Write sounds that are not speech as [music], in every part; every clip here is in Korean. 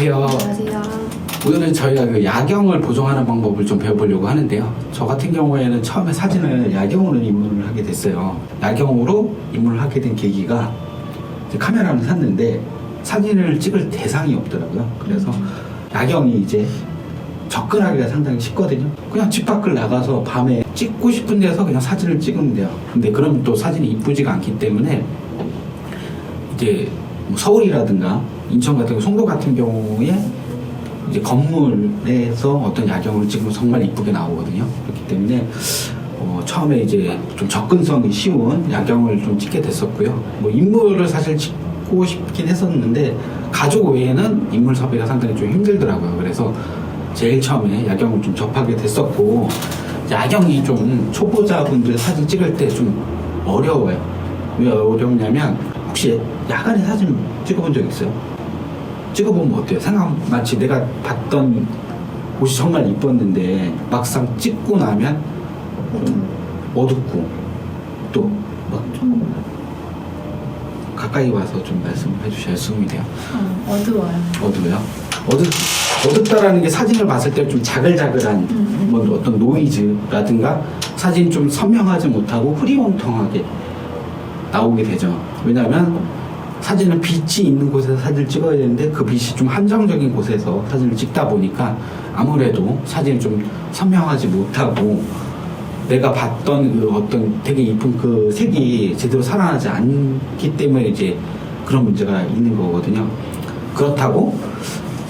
안녕하세요. 안녕하세요. 오늘은 저희가 그 야경을 보정하는 방법을 좀 배워보려고 하는데요. 저 같은 경우에는 처음에 사진을 야경으로 입문을 하게 됐어요. 야경으로 입문을 하게 된 계기가 카메라를 샀는데 사진을 찍을 대상이 없더라고요. 그래서 야경이 이제 접근하기가 상당히 쉽거든요. 그냥 집 밖을 나가서 밤에 찍고 싶은 데서 그냥 사진을 찍으면 돼요. 근데 그러면 또 사진이 이쁘지가 않기 때문에 이제 뭐 서울이라든가 인천 같은 송도 같은 경우에 이제 건물에서 어떤 야경을 찍으면 정말 이쁘게 나오거든요. 그렇기 때문에 어, 처음에 이제 좀 접근성이 쉬운 야경을 좀 찍게 됐었고요. 뭐 인물을 사실 찍고 싶긴 했었는데 가족 외에는 인물 섭외가 상당히 좀 힘들더라고요. 그래서 제일 처음에 야경을 좀 접하게 됐었고 야경이 좀 초보자분들 사진 찍을 때 좀 어려워요. 왜 어렵냐면 혹시 야간에 사진 찍어본 적 있어요? 찍어보면 어때요? 생각 마치 내가 봤던 곳이 정말 이뻤는데 막상 찍고 나면 좀 어둡고 또 막 좀 가까이 와서 좀 말씀을 해주셔야 수음이 돼요. 어, 어두워요. 어두워요? 어둡, 어둡다라는 게 사진을 봤을 때 좀 자글자글한 음, 뭐 어떤 노이즈라든가 사진 좀 선명하지 못하고 흐리멍텅하게 나오게 되죠. 왜냐하면 사진은 빛이 있는 곳에서 사진을 찍어야 되는데 그 빛이 좀 한정적인 곳에서 사진을 찍다 보니까 아무래도 사진이 좀 선명하지 못하고 내가 봤던 그 어떤 되게 이쁜 그 색이 제대로 살아나지 않기 때문에 이제 그런 문제가 있는 거거든요. 그렇다고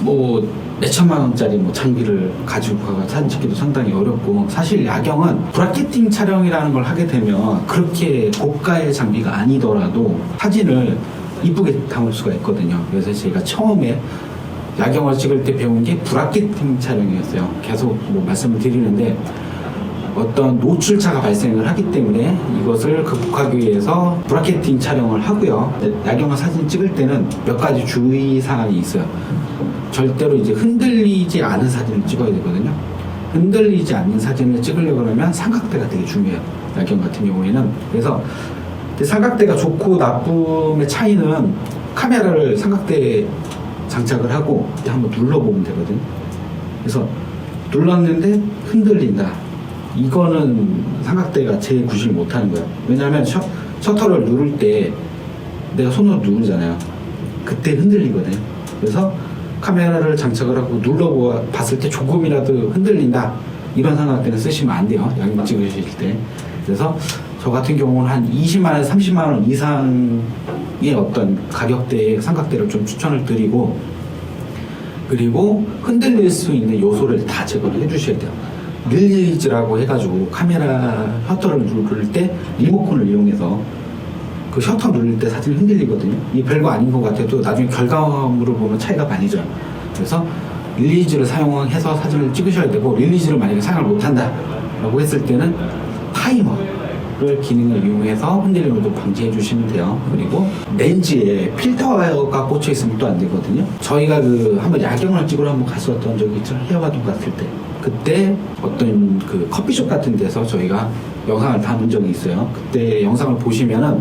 뭐 몇천만 원짜리 뭐 장비를 가지고 사진 찍기도 상당히 어렵고 사실 야경은 브라켓팅 촬영이라는 걸 하게 되면 그렇게 고가의 장비가 아니더라도 사진을 이쁘게 담을 수가 있거든요. 그래서 제가 처음에 야경을 찍을 때 배운 게 브라켓팅 촬영이었어요. 계속 뭐 말씀을 드리는데 어떤 노출차가 발생을 하기 때문에 이것을 극복하기 위해서 브라켓팅 촬영을 하고요. 야경을 사진 찍을 때는 몇 가지 주의 사항이 있어요. 절대로 이제 흔들리지 않은 사진을 찍어야 되거든요. 흔들리지 않는 사진을 찍으려고 그러면 삼각대가 되게 중요해요. 야경 같은 경우에는. 그래서 삼각대가 좋고 나쁨의 차이는 카메라를 삼각대에 장착을 하고 한번 눌러보면 되거든요. 그래서 눌렀는데 흔들린다. 이거는 삼각대가 제 구실 못하는 거예요. 왜냐하면 셔, 셔터를 누를 때 내가 손으로 누르잖아요. 그때 흔들리거든요. 그래서 카메라를 장착을 하고 눌러봤을 때 조금이라도 흔들린다. 이런 삼각대는 쓰시면 안 돼요. 양념 찍으실 때. 그래서 저 같은 경우는 한 20만원, 30만 원 이상의 어떤 가격대의 삼각대를 좀 추천을 드리고 그리고 흔들릴 수 있는 요소를 다 제거를 해주셔야 돼요. 릴리즈라고 해가지고 카메라 셔터를 누를 때 리모컨을 이용해서 그 셔터 누를 때 사진이 흔들리거든요. 이 별거 아닌 것 같아도 나중에 결과물을 보면 차이가 많이 져요. 그래서 릴리즈를 사용해서 사진을 찍으셔야 되고 릴리즈를 만약에 사용을 못한다 라고 했을 때는 타이머 를 기능을 이용해서 흔들림을 좀 방지해 주시면 돼요. 그리고 렌즈에 필터가 꽂혀 있으면 또 안 되거든요. 저희가 그 한번 야경을 찍으러 한번 갔었던 적이 있죠. 해화동 갔을 때. 그때 어떤 그 커피숍 같은 데서 저희가 영상을 담은 적이 있어요. 그때 영상을 보시면은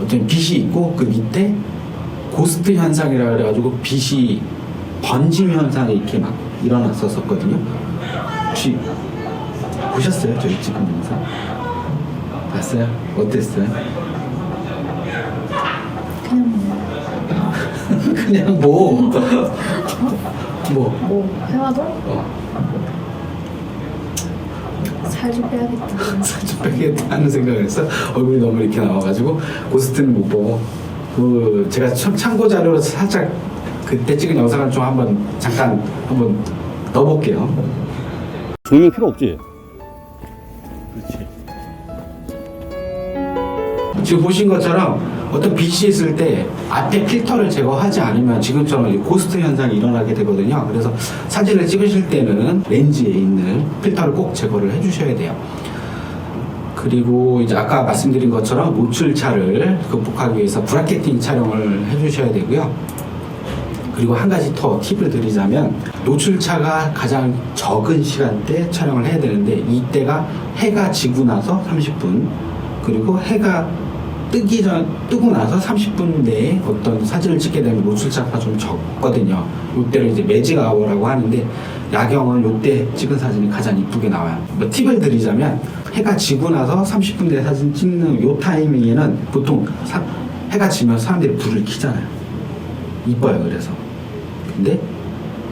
어떤 빛이 있고 그 밑에 고스트 현상이라 그래가지고 빛이 번짐 현상이 이렇게 막 일어났었거든요. 혹시 보셨어요? 저희 찍은 영상? 봤어요? 어땠어요? 그냥 [laughs] 그냥 뭐, 뭐, 뭐, 뭐 해와도 어, 살 좀 빼야겠다. [laughs] 살좀 빼겠다 하는 생각을 했어. 얼굴이 너무 이렇게 나와가지고 고스트는 못 보고 그 제가 참, 참고 자료로 살짝 그때 찍은 영상을 좀 한번 잠깐 한번 넣어볼게요. 조명 필요 없지? 지금 보신 것처럼 어떤 빛이 있을 때 앞에 필터를 제거하지 않으면 지금처럼 이 고스트 현상이 일어나게 되거든요. 그래서 사진을 찍으실 때는 렌즈에 있는 필터를 꼭 제거를 해주셔야 돼요. 그리고 이제 아까 말씀드린 것처럼 노출차를 극복하기 위해서 브라켓팅 촬영을 해주셔야 되고요. 그리고 한 가지 더 팁을 드리자면 노출차가 가장 적은 시간대 촬영을 해야 되는데 이때가 해가 지고 나서 30분 그리고 해가 뜨기 전 뜨고 나서 30분 내에 어떤 사진을 찍게 되면 노출자가 좀 적거든요. 요때를 이제 매직 아워라고 하는데 야경은 요때 찍은 사진이 가장 이쁘게 나와요. 뭐 팁을 드리자면 해가 지고 나서 30분 내에 사진 찍는 요 타이밍에는 보통 사- 해가 지면 사람들이 불을 켜잖아요. 이뻐요 그래서. 근데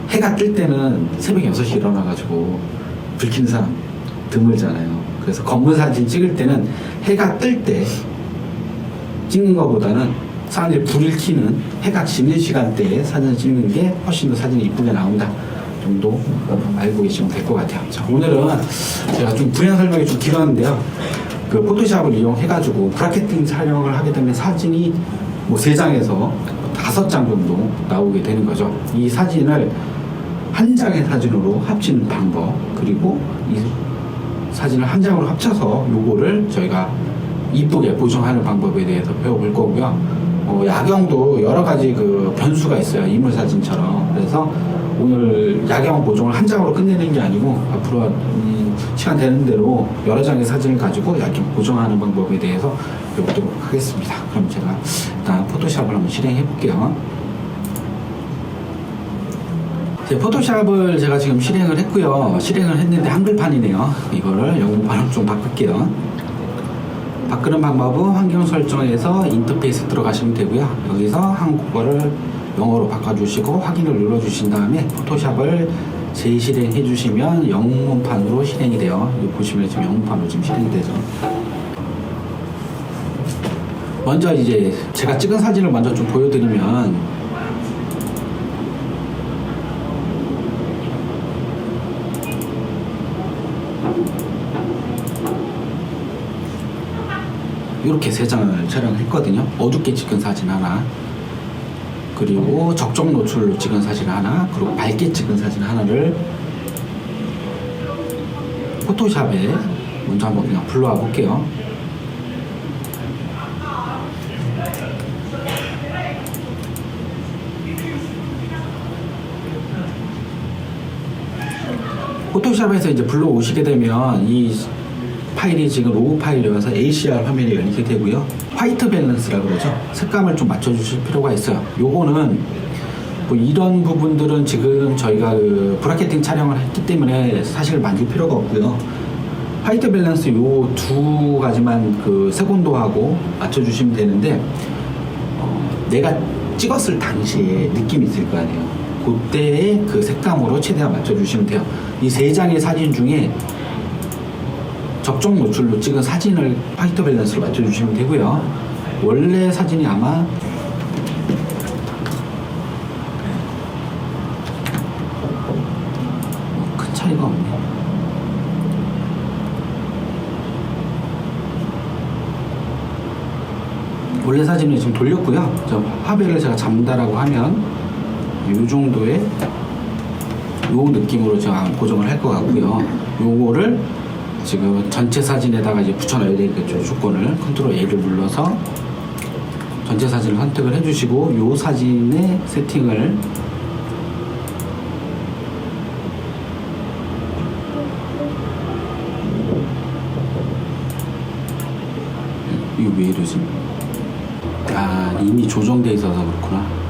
해가 뜰 때는 새벽 6시 일어나가지고 불 켜는 사람 드물잖아요. 그래서 건물 사진 찍을 때는 해가 뜰때 찍는 것보다는 사람들이 불을 켜는 해가 지는 시간대에 사진을 찍는 게 훨씬 더 사진이 이쁘게 나온다 정도 알고 계시면 될 것 같아요. 자, 오늘은 제가 좀 분야 설명이 좀 길었는데요. 그 포토샵을 이용해가지고 브라켓팅 촬영을 하게 되면 사진이 뭐세 장에서 다섯 장 정도 나오게 되는 거죠. 이 사진을 한 장의 사진으로 합치는 방법 그리고 이 사진을 한 장으로 합쳐서 요거를 저희가 이쁘게 보정하는 방법에 대해서 배워볼 거고요. 어, 야경도 여러 가지 그 변수가 있어요. 인물 사진처럼. 그래서 오늘 야경 보정을 한 장으로 끝내는 게 아니고 앞으로 음, 시간 되는 대로 여러 장의 사진을 가지고 야경 보정하는 방법에 대해서 배우도록 하겠습니다. 그럼 제가 일단 포토샵을 한번 실행해 볼게요. 제 포토샵을 제가 지금 실행을 했고요. 실행을 했는데 한글판이네요. 이거를 영문판으로 좀 바꿀게요. 바꾸는 방법은 환경 설정에서 인터페이스 들어가시면 되고요. 여기서 한국어를 영어로 바꿔주시고 확인을 눌러주신 다음에 포토샵을 재실행해 주시면 영문판으로 실행이 돼요. 보시면 지금 영문판으로 지금 실행이 되죠. 먼저 이제 제가 찍은 사진을 먼저 좀 보여드리면 이렇게 세 장을 촬영했거든요. 어둡게 찍은 사진 하나, 그리고 적정 노출로 찍은 사진 하나, 그리고 밝게 찍은 사진 하나를 포토샵에 먼저 한번 그냥 불러와 볼게요. 포토샵에서 이제 불러 오시게 되면 이 파일이 지금 로우 파일이어서 ACR 화면이 열리게 되고요. 화이트 밸런스라 그러죠. 색감을 좀 맞춰주실 필요가 있어요. 요거는 뭐 이런 부분들은 지금 저희가 그 브라켓팅 촬영을 했기 때문에 사실 만들 필요가 없고요. 화이트 밸런스 요 두 가지만 그 색온도하고 맞춰주시면 되는데 어, 내가 찍었을 당시에 느낌이 있을 거 아니에요. 그때의 그 색감으로 최대한 맞춰주시면 돼요. 이 세 장의 사진 중에 적정 노출로 찍은 사진을 화이트 밸런스로 맞춰주시면 되고요. 원래 사진이 아마 뭐큰 차이가 없네. 원래 사진을 지금 돌렸고요. 저 화배를 제가 잡는다라고 하면 이 정도의 요 느낌으로 제가 고정을 할 것 같고요. 요거를 지금 전체 사진에다가 이제 붙여놔야 되겠죠. 조건을 컨트롤 A를 눌러서 전체 사진을 선택을 해주시고 요 사진의 세팅을 이거 왜 이러지? 아 이미 조정돼 있어서 그렇구나.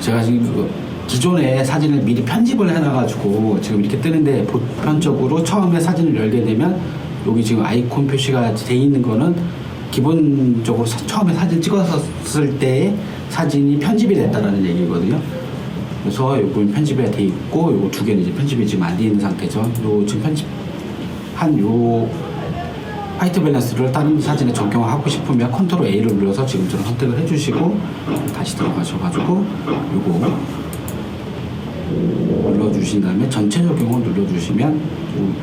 제가 지금 그 기존에 사진을 미리 편집을 해놔가지고 지금 이렇게 뜨는데 보편적으로 처음에 사진을 열게 되면 여기 지금 아이콘 표시가 돼 있는 거는 기본적으로 사- 처음에 사진 찍었을 때 사진이 편집이 됐다라는 얘기거든요. 그래서 요건 편집이 돼 있고 요거 두 개는 이제 편집이 지금 안 돼 있는 상태죠. 요 지금 편집 한요 화이트 밸런스를 다른 사진에 적용하고 싶으면 컨트롤 A를 눌러서 지금처럼 선택을 해주시고 다시 들어가셔가지고 요거 눌러주신 다음에 전체 적용을 눌러주시면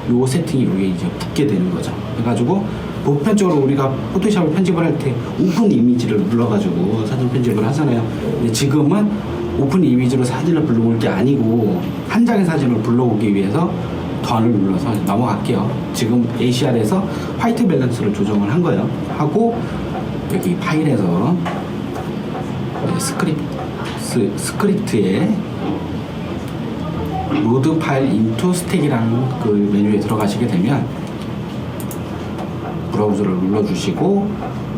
요, 요 세팅이 여기 이제 붙게 되는 거죠. 그래가지고 보편적으로 우리가 포토샵을 편집을 할 때 오픈 이미지를 눌러가지고 사진 편집을 하잖아요. 근데 지금은 오픈 이미지로 사진을 불러올 게 아니고 한 장의 사진을 불러오기 위해서 던을 눌러서 넘어갈게요. 지금 ACR에서 화이트 밸런스를 조정을 한 거예요. 하고 여기 파일에서 네, 스크립트 스, 스크립트에 로드 파일 인투 스택이라는 그 메뉴에 들어가시게 되면 브라우저를 눌러주시고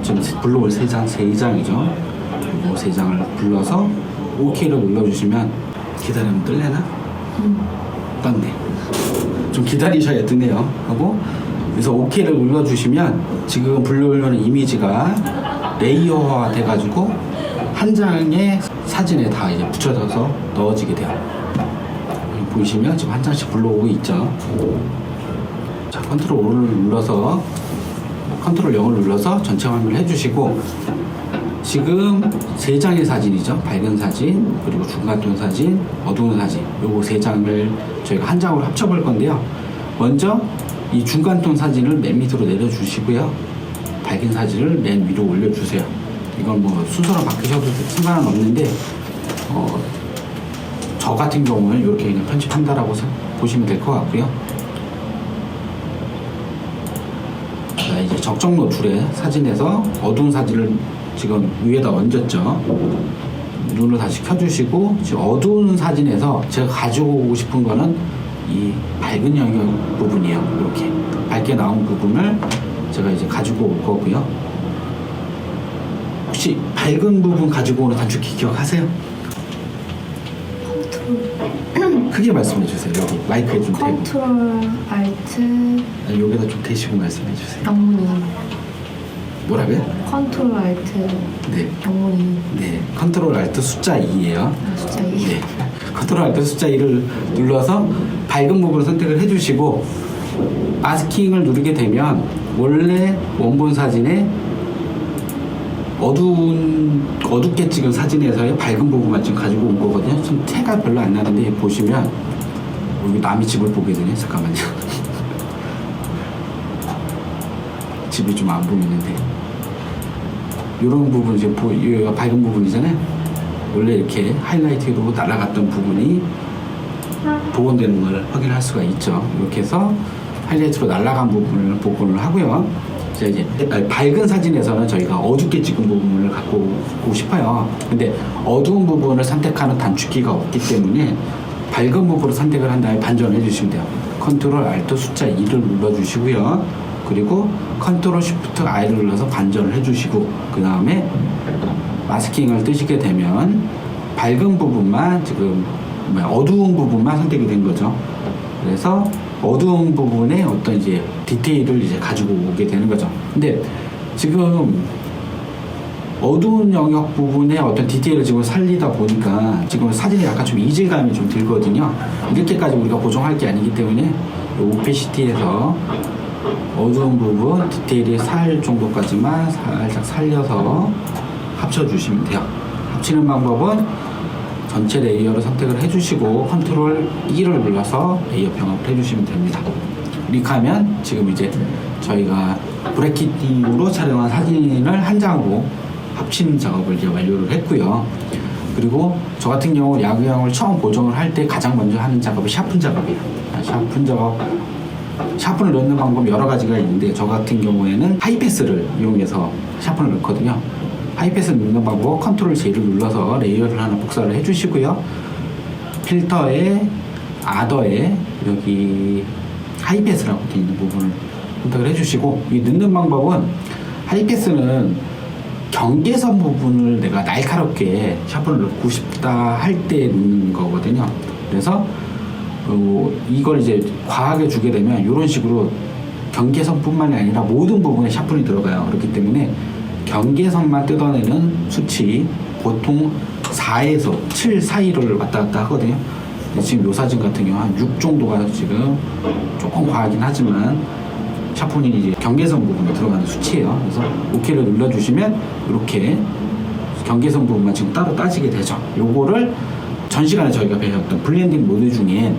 지금 불러올 세 장, 세 장이죠. 그리고 세 장을 불러서 OK를 눌러주시면 기다리면 뜰래나? 떴네. 좀 기다리셔야 뜨네요. 하고 그래서 OK를 눌러주시면 지금 불러오려는 이미지가 레이어화 돼가지고 한 장의 사진에 다 이제 붙여져서 넣어지게 돼요. 여기 보이시면 지금 한 장씩 불러오고 있죠. 자, 컨트롤 5를 눌러서 컨트롤 0을 눌러서 전체 화면을 해주시고 지금 세 장의 사진이죠. 밝은 사진, 그리고 중간톤 사진, 어두운 사진. 요거 세 장을 저희가 한 장으로 합쳐볼 건데요. 먼저 이 중간톤 사진을 맨 밑으로 내려주시고요. 밝은 사진을 맨 위로 올려주세요. 이건 뭐 순서로 바꾸셔도 상관은 없는데, 어, 저 같은 경우는 이렇게 그냥 편집한다라고 생- 보시면 될 것 같고요. 자, 이제 적정 노출의 사진에서 어두운 사진을 지금 위에다 얹었죠. 눈을 다시 켜주시고 지금 어두운 사진에서 제가 가지고 오고 싶은 거는 이 밝은 영역 부분이에요. 이렇게 밝게 나온 부분을 제가 이제 가지고 올 거고요. 혹시 밝은 부분 가지고 오는 단축키 기억하세요? 크게 말씀해 주세요. 여기 마이크에 좀 대고 컨트롤 알트 아니, 여기다 좀 대시고 말씀해 주세요. 영문이 뭐라고요? 컨트롤 알트 네. 영문이 네, 컨트롤 알트 숫자 2예요. 숫자 이 네. 컨트롤 알트 숫자 2를 눌러서 밝은 부분을 선택을 해주시고 마스킹을 누르게 되면 원래 원본 사진에 어두운 어둡게 찍은 사진에서의 밝은 부분만 지금 가지고 온 거거든요. 좀 태가 별로 안 나는데 보시면 여기 남이 집을 보게 되네. 잠깐만요. [laughs] 집이 좀 안 보이는데 이런 부분 지금 보, 여기가 밝은 부분이잖아요. 원래 이렇게 하이라이트로 날아갔던 부분이 복원되는 걸 확인할 수가 있죠. 이렇게 해서 하이라이트로 날아간 부분을 복원을 하고요. 자, 이제 밝은 사진에서는 저희가 어둡게 찍은 부분을 갖고 오고 싶어요. 근데 어두운 부분을 선택하는 단축키가 없기 때문에 밝은 부분을 선택을 한 다음에 반전을 해주시면 돼요. 컨트롤 알트 숫자 2를 눌러주시고요. 그리고 컨트롤 쉬프트 I를 눌러서 반전을 해주시고 그 다음에 마스킹을 뜨시게 되면 밝은 부분만 지금 어두운 부분만 선택이 된 거죠. 그래서 어두운 부분에 어떤 이제 디테일을 이제 가지고 오게 되는 거죠. 근데 지금 어두운 영역 부분에 어떤 디테일을 지금 살리다 보니까 지금 사진이 약간 좀 이질감이 좀 들거든요. 이렇게까지 우리가 보정할 게 아니기 때문에 오페시티에서 어두운 부분 디테일이 살 정도까지만 살짝 살려서 합쳐주시면 돼요. 합치는 방법은 전체 레이어를 선택을 해주시고 컨트롤 2를 눌러서 레이어 병합을 해주시면 됩니다. 이렇게하면 지금 이제 저희가 브래킷으로 촬영한 사진을 한 장으로 합치는 작업을 이제 완료를 했고요. 그리고 저 같은 경우 야구형을 처음 보정을 할 때 가장 먼저 하는 작업이 샤픈 작업이에요. 아, 샤픈 작업 샤픈을 넣는 방법 여러 가지가 있는데 저 같은 경우에는 하이패스를 이용해서 샤픈을 넣거든요. 하이패스를 넣는 방법 컨트롤 J를 눌러서 레이어를 하나 복사를 해주시고요. 필터에 아더에 여기 하이패스라고 되어 있는 부분을 선택을 해주시고 이 넣는 방법은 하이패스는 경계선 부분을 내가 날카롭게 샤프를 넣고 싶다 할 때 넣는 거거든요. 그래서 어, 이걸 이제 과하게 주게 되면 이런 식으로 경계선뿐만이 아니라 모든 부분에 샤픈이 들어가요. 그렇기 때문에 경계선만 뜯어내는 수치 보통 4에서 7 사이를 왔다 갔다 하거든요. 지금 요 사진 같은 경우 한 6 정도가 지금 조금 과하긴 하지만 샤폰이 이제 경계선 부분에 들어가는 수치예요. 그래서 OK를 눌러주시면 이렇게 경계선 부분만 지금 따로 따지게 되죠. 요거를 전 시간에 저희가 배웠던 블렌딩 모드 중에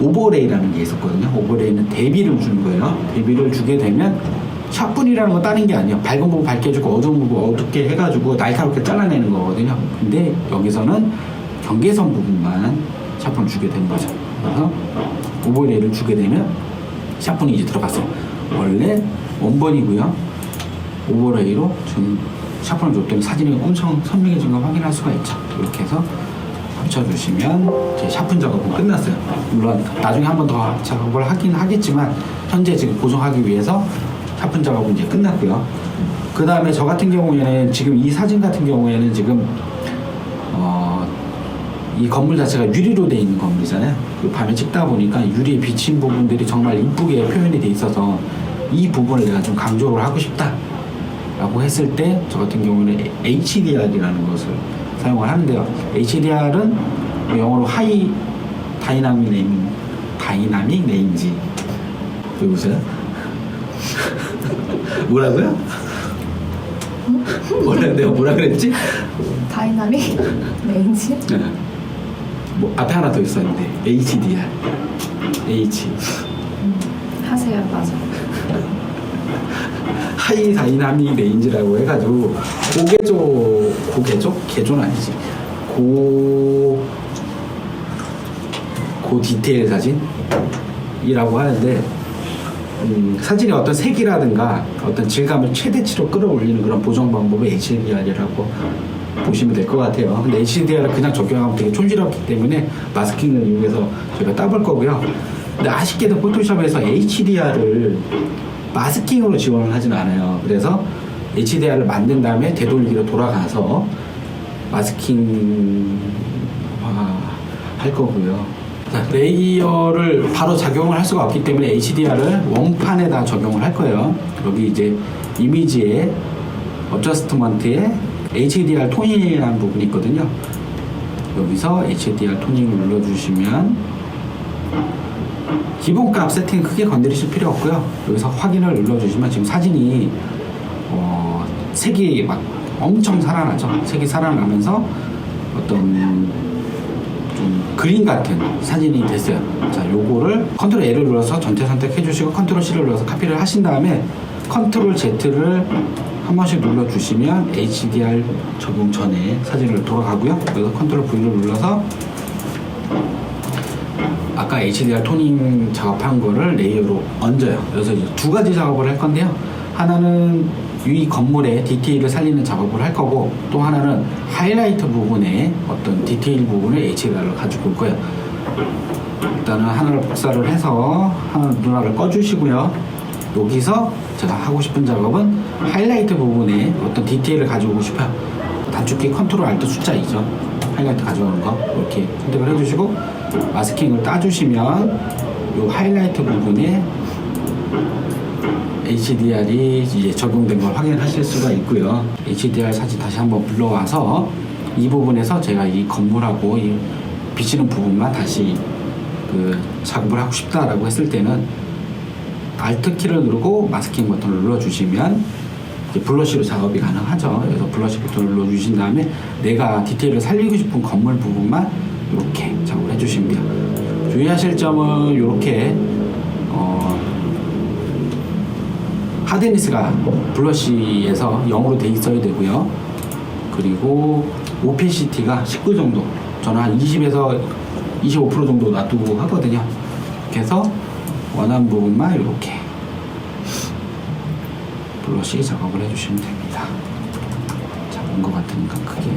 오버레이라는 게 있었거든요. 오버레이는 대비를 주는 거예요. 대비를 주게 되면 샷분이라는 건 다른 게 아니에요. 밝은 부분 밝게 해주고 어두운 부분 어둡게 해가지고 날카롭게 잘라내는 거거든요. 근데 여기서는 경계선 부분만 샷분을 주게 되는 거죠. 그래서 오버레이를 주게 되면 샷분이 이제 들어갔어요. 원래 원본이고요. 오버레이로 지금 샤프를 줬더니 사진이 엄청 선명해진 걸 확인할 수가 있죠. 이렇게 해서 합쳐주시면 제 샤픈 작업은 끝났어요. 물론 나중에 한 번 더 작업을 하긴 하겠지만 현재 지금 고정하기 위해서 샤픈 작업은 이제 끝났고요. 그 다음에 저 같은 경우에는 지금 이 사진 같은 경우에는 지금 어, 이 건물 자체가 유리로 돼 있는 건물이잖아요. 그 밤에 찍다 보니까 유리에 비친 부분들이 정말 이쁘게 표현이 돼 있어서 이 부분을 내가 좀 강조를 하고 싶다. 라고 했을 때 저 같은 경우는 HDR이라는 것을 사용을 하는데요. HDR은 영어로 하이 다이나믹 네임 다이나믹 레인지 왜 웃어요? 뭐라고요? 뭐라 내가 뭐라 그랬지? 다이나믹? 레인지 네. 뭐 앞에 하나 더 있었는데 HDR H. 하세요 맞아. 하이 다이나믹 레인지라고 해가지고 고개조 고개조? 개조는 아니지. 고, 고 디테일 사진이라고 하는데 음, 사진의 어떤 색이라든가 어떤 질감을 최대치로 끌어올리는 그런 보정 방법을 HDR이라고 보시면 될 것 같아요. 근데 HDR을 그냥 적용하면 되게 촌스럽기 때문에 마스킹을 이용해서 저희가 따볼 거고요. 근데 아쉽게도 포토샵에서 HDR을 마스킹으로 지원을 하진 않아요. 그래서 HDR을 만든 다음에 되돌리기로 돌아가서 마스킹 할 거고요. 자, 레이어를 바로 작용을 할 수가 없기 때문에 HDR을 원판에다 적용을 할 거예요. 여기 이제 이미지에 어저스트먼트에 HDR 토닝이라는 부분이 있거든요. 여기서 HDR 토닝을 눌러주시면 기본값 세팅 크게 건드리실 필요 없고요. 여기서 확인을 눌러주시면 지금 사진이 어, 색이 막 엄청 살아나죠. 색이 살아나면서 어떤 좀 그림 같은 사진이 됐어요. 자, 요거를 컨트롤 L을 눌러서 전체 선택해 주시고 컨트롤 C를 눌러서 카피를 하신 다음에 컨트롤 Z를 한 번씩 눌러 주시면 HDR 적용 전에 사진을 돌아가고요. 여기서 컨트롤 V를 눌러서 아까 HDR 토닝 작업한 거를 레이어로 얹어요. 그래서 두 가지 작업을 할 건데요. 하나는 이 건물의 디테일을 살리는 작업을 할 거고 또 하나는 하이라이트 부분에 어떤 디테일 부분을 HDR로 가지고 올 거예요. 일단은 하나를 복사를 해서 하나 누나를 꺼주시고요. 여기서 제가 하고 싶은 작업은 하이라이트 부분에 어떤 디테일을 가지고 오고 싶어요. 단축키 컨트롤 알트 숫자 2죠. 하이라이트 가져오는 거 이렇게 선택을 해주시고 마스킹을 따주시면 이 하이라이트 부분에 HDR이 이제 적용된 걸 확인하실 수가 있고요. HDR 사진 다시 한번 불러와서 이 부분에서 제가 이 건물하고 이 비치는 부분만 다시 그 작업을 하고 싶다라고 했을 때는 Alt 키를 누르고 마스킹 버튼을 눌러주시면 블러쉬로 작업이 가능하죠. 그래서 블러쉬 버튼을 눌러주신 다음에 내가 디테일을 살리고 싶은 건물 부분만 이렇게 작업을 해주시면 돼요. 주의하실 점은 이렇게 어, 하드니스가 블러쉬에서 0으로 돼 있어야 되고요. 그리고 오피시티가 19 정도. 저는 한 20에서 25% 정도 놔두고 하거든요. 그래서 원하는 부분만 이렇게 블러쉬 작업을 해주시면 됩니다. 작은 것 같으니까 크게.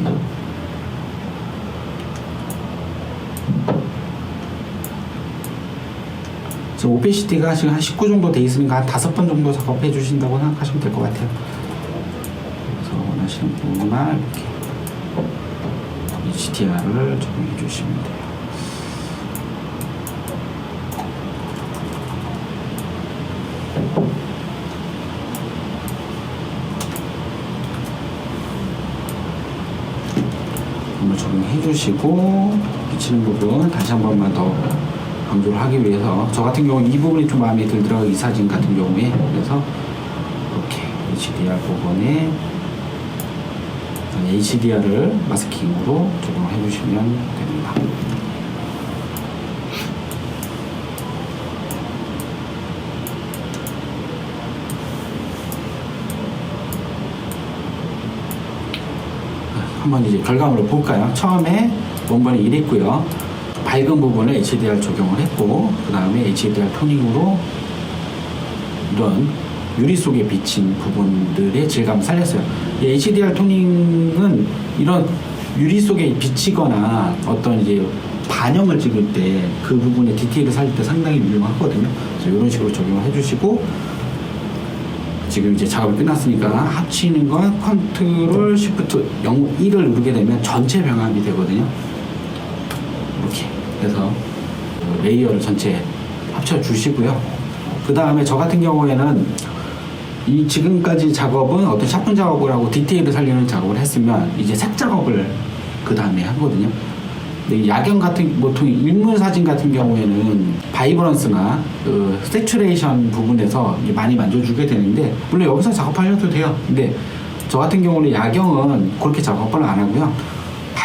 지금 오피시티가 지금 한 19 정도 돼 있으니까 한 다섯 번 정도 작업해 주신다고 생각하시면 될 것 같아요. 그래서 원하시는 부분만 이렇게 HDR을 적용해 주시면 돼요. 적용해 주시고 비치는 부분 다시 한 번만 더 강조를 하기 위해서 저 같은 경우는 이 부분이 좀 마음에 들더라고요 이 사진 같은 경우에 그래서 이렇게 HDR 부분에 HDR을 마스킹으로 적용해 주시면 됩니다. 한번 이제 결과물을 볼까요? 처음에 원본이 이랬고요. 밝은 부분을 HDR 적용을 했고 그 다음에 HDR 토닝으로 이런 유리 속에 비친 부분들의 질감을 살렸어요. 이 HDR 토닝은 이런 유리 속에 비치거나 어떤 이제 반영을 찍을 때 그 부분에 디테일을 살릴 때 상당히 유용하거든요. 그래서 이런 식으로 적용을 해주시고 지금 이제 작업이 끝났으니까 합치는 건 컨트롤 시프트 0, 1을 누르게 되면 전체 병합이 되거든요. 이렇게 해서 레이어를 전체 합쳐 주시고요. 그 다음에 저 같은 경우에는 이 지금까지 작업은 어떤 샤픈 작업을 하고 디테일을 살리는 작업을 했으면 이제 색 작업을 그 다음에 하거든요. 근데 이 야경 같은 보통 일문 사진 같은 경우에는 바이브런스나 그 세츄레이션 부분에서 많이 만져주게 되는데 물론 여기서 작업하셔도 돼요. 근데 저 같은 경우는 야경은 그렇게 작업을 안 하고요.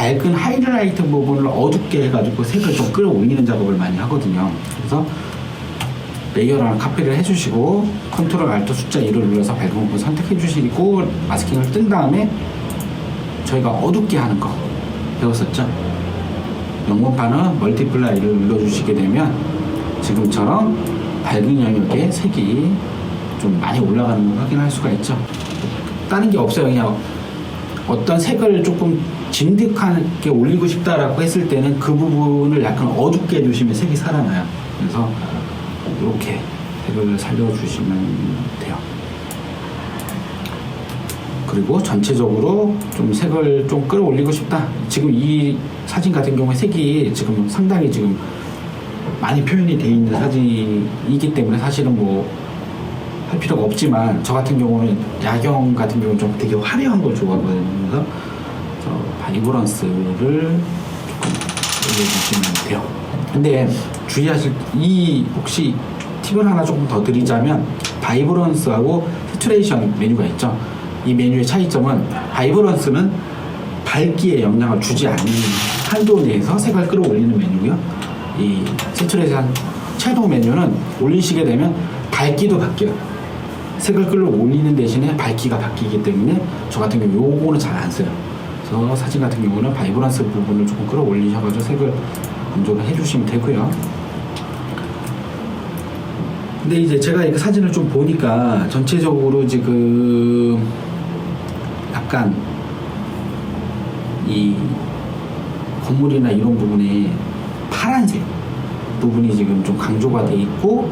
밝은 하이라이트 부분을 어둡게 해가지고 색을 좀 끌어올리는 작업을 많이 하거든요. 그래서 레이어랑 카피를 해주시고 컨트롤 알트 숫자 1을 눌러서 밝은 부분 선택해 주시고 마스킹을 뜬 다음에 저희가 어둡게 하는 거 배웠었죠? 영문판은 멀티플라이를 눌러주시게 되면 지금처럼 밝은 영역에 색이 좀 많이 올라가는 걸 확인할 수가 있죠. 다른 게 없어요. 그냥 어떤 색을 조금 진득하게 올리고 싶다라고 했을 때는 그 부분을 약간 어둡게 해주시면 색이 살아나요. 그래서 이렇게 색을 살려주시면 돼요. 그리고 전체적으로 좀 색을 좀 끌어올리고 싶다. 지금 이 사진 같은 경우에 색이 지금 상당히 지금 많이 표현이 돼 있는 사진이기 때문에 사실은 뭐 할 필요가 없지만 저 같은 경우는 야경 같은 경우는 좀 되게 화려한 걸 좋아하거든요. 그래서 저 바이브런스를 조금 올려주시면 돼요. 근데 주의하실 이 혹시 팁을 하나 조금 더 드리자면 바이브런스하고 세츄레이션 메뉴가 있죠. 이 메뉴의 차이점은 바이브런스는 밝기에 영향을 주지 않는 한도 내에서 색을 끌어올리는 메뉴고요. 이 세츄레이션 섀도우 메뉴는 올리시게 되면 밝기도 바뀌어요. 색을 끌어올리는 대신에 밝기가 바뀌기 때문에 저 같은 경우 요거는 잘 안 써요. 그래서 사진 같은 경우는 바이브런스 부분을 조금 끌어올리셔가지고 색을 건조를 해주시면 되고요. 근데 이제 제가 이 사진을 좀 보니까 전체적으로 지금 약간 이 건물이나 이런 부분에 파란색 부분이 지금 좀 강조가 돼 있고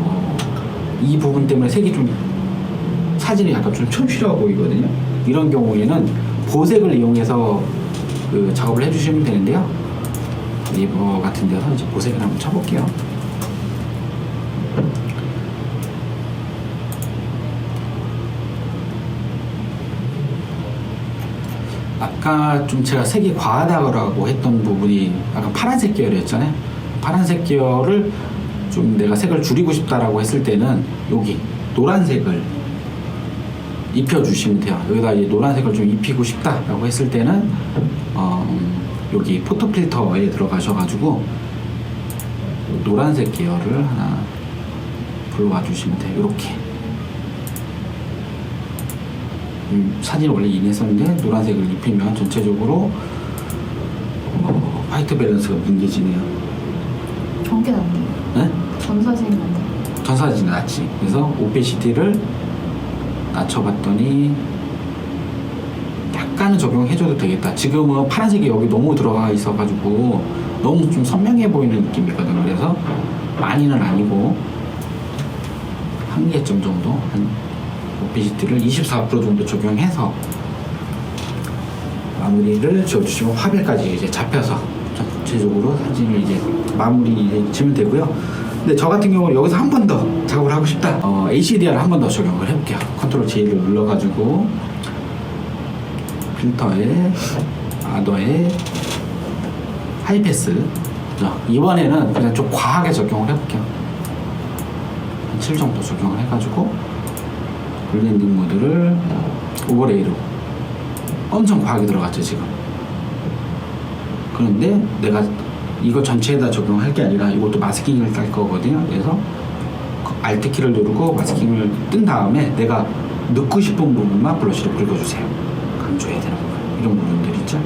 어, 이 부분 때문에 색이 좀 사진이 약간 좀 촌스러워 보이거든요. 이런 경우에는 보색을 이용해서 그 작업을 해주시면 되는데요. 네이버 같은 데서 이제 보색을 한번 쳐볼게요. 아까 좀 제가 색이 과하다고 했던 부분이 약간 파란색 계열이었잖아요. 파란색 계열을 좀 내가 색을 줄이고 싶다라고 했을 때는 여기 노란색을 입혀주시면 돼요. 여기다 이 노란색을 좀 입히고 싶다라고 했을 때는 어, 여기 포토 필터에 들어가셔가지고 노란색 계열을 하나 불러와 주시면 돼요. 이렇게. 음, 사진 원래 인했었는데 노란색을 입히면 전체적으로 어, 화이트 밸런스가 뭉개지네요. 전게 낫네요. 네? 전 사진이 낫네요. 전사진이 낫지. 그래서 오페시티를 낮춰봤더니 약간은 적용해줘도 되겠다. 지금은 파란색이 여기 너무 들어가 있어가지고 너무 좀 선명해 보이는 느낌이거든요. 그래서 많이는 아니고 한 개점 정도 한 오페시티를 24% 정도 적용해서 마무리를 지어주시면 화면까지 이제 잡혀서 전체적으로 사진을 이제 마무리 이제 지면 되고요. 근데 저 같은 경우는 여기서 한 번 더 작업을 하고 싶다. 어, HDR 한 번 더 적용을 해볼게요. 컨트롤 J를 눌러가지고 필터에 아더에 하이패스 자, 이번에는 그냥 좀 과하게 적용을 해볼게요. 한 7 정도 적용을 해가지고 블렌딩 모드를 오버레이로 엄청 과하게 들어갔죠 지금. 그런데 내가 이거 전체에다 적용할 게 아니라 이것도 마스킹을 깔 거거든요. 그래서 그 알트 키를 누르고 마스킹을 뜬 다음에 내가 넣고 싶은 부분만 블러쉬를 긁어주세요. 강조해야 되는 부분. 이런 부분들 있죠.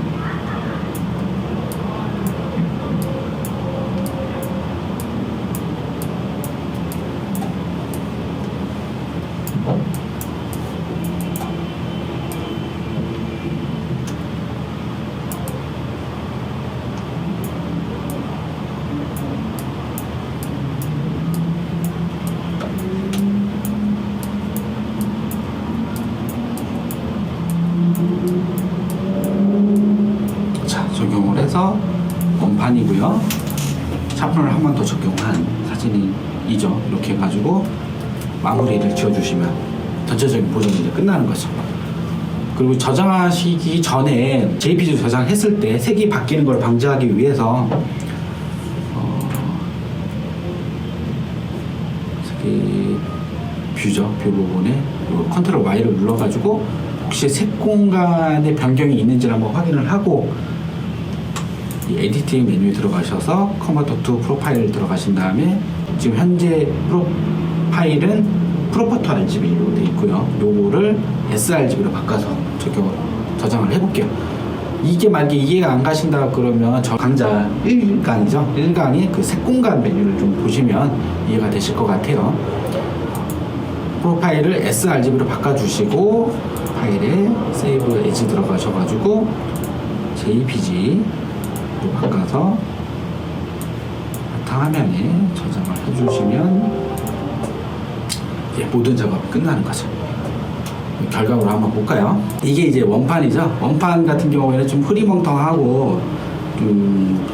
지어주시면 전체적인 보정이 이제 끝나는 거죠. 그리고 저장하시기 전에 JPG 저장했을 때 색이 바뀌는 걸 방지하기 위해서 어, 색이 뷰죠. 뷰 부분에 요 컨트롤 Y를 눌러가지고 혹시 색 공간에 변경이 있는지를 한번 확인을 하고 이 에디팅 메뉴에 들어가셔서 컨버터 투 프로파일 들어가신 다음에 지금 현재 프로파일은 프로퍼터 RGB로 되어 있고요. 요거를 sRGB로 바꿔서 적용 저장을 해볼게요. 이게 만약에 이해가 안 가신다 그러면 저 강좌 1강이죠. 1강의 그 색공간 메뉴를 좀 보시면 이해가 되실 것 같아요. 프로파일을 sRGB로 바꿔주시고 파일에 세이브 에지 들어가셔가지고 JPG로 바꿔서 바탕화면에 저장을 해주시면 예, 모든 작업이 끝나는 거죠. 결과물로 한번 볼까요? 이게 이제 원판이죠. 원판 같은 경우에는 좀 흐리멍텅하고 좀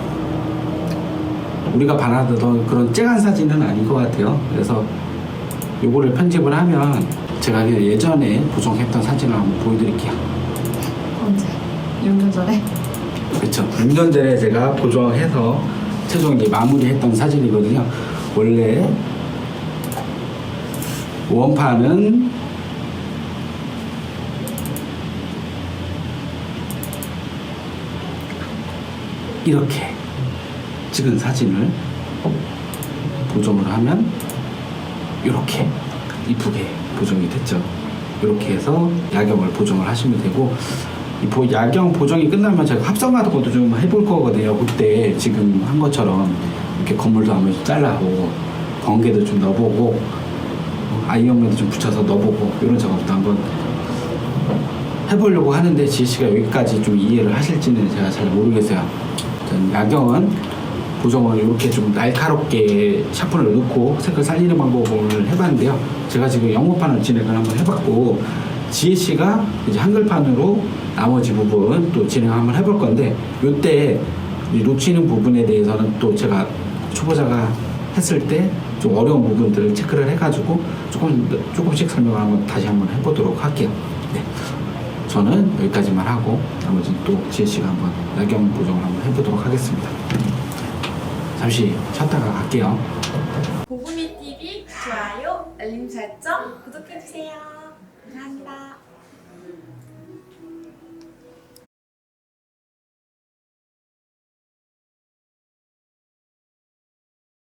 우리가 바라던 그런 쨍한 사진은 아닌 것 같아요. 그래서 요거를 편집을 하면 제가 예전에 보정했던 사진을 한번 보여드릴게요. 언제? 6년 전에? 그렇죠. 6년 전에 제가 보정해서 최종 이제 마무리했던 사진이거든요. 원래 원판은 이렇게 찍은 사진을 보정을 하면 이렇게 이쁘게 보정이 됐죠. 이렇게 해서 야경을 보정을 하시면 되고 이 보- 야경 보정이 끝나면 제가 합성 같은 것도 좀 해볼 거거든요. 그때 지금 한 것처럼 이렇게 건물도 한번 잘라고 번개도 좀 넣어보고 어, 아이언맨도 좀 붙여서 넣어보고 이런 작업도 한번 해보려고 하는데 지혜 씨가 여기까지 좀 이해를 하실지는 제가 잘 모르겠어요. 전 야경은 보정을 이렇게 좀 날카롭게 샤프를 넣고 색을 살리는 방법을 해봤는데요. 제가 지금 영어판을 진행을 한번 해봤고 지혜 씨가 이제 한글판으로 나머지 부분 또 진행 한번 해볼 건데 이때 이 놓치는 부분에 대해서는 또 제가 초보자가 했을 때 좀 어려운 부분들을 체크를 해가지고 조금 조금씩 설명을 한번 다시 한번 해보도록 할게요. 네. 저는 여기까지만 하고 나머지는 또 지혜 씨가 한번 야경 보정을 한번 해보도록 하겠습니다. 잠시 쉬었다가 갈게요. 보구미 TV 좋아요, 알림 설정, 구독해주세요. 감사합니다.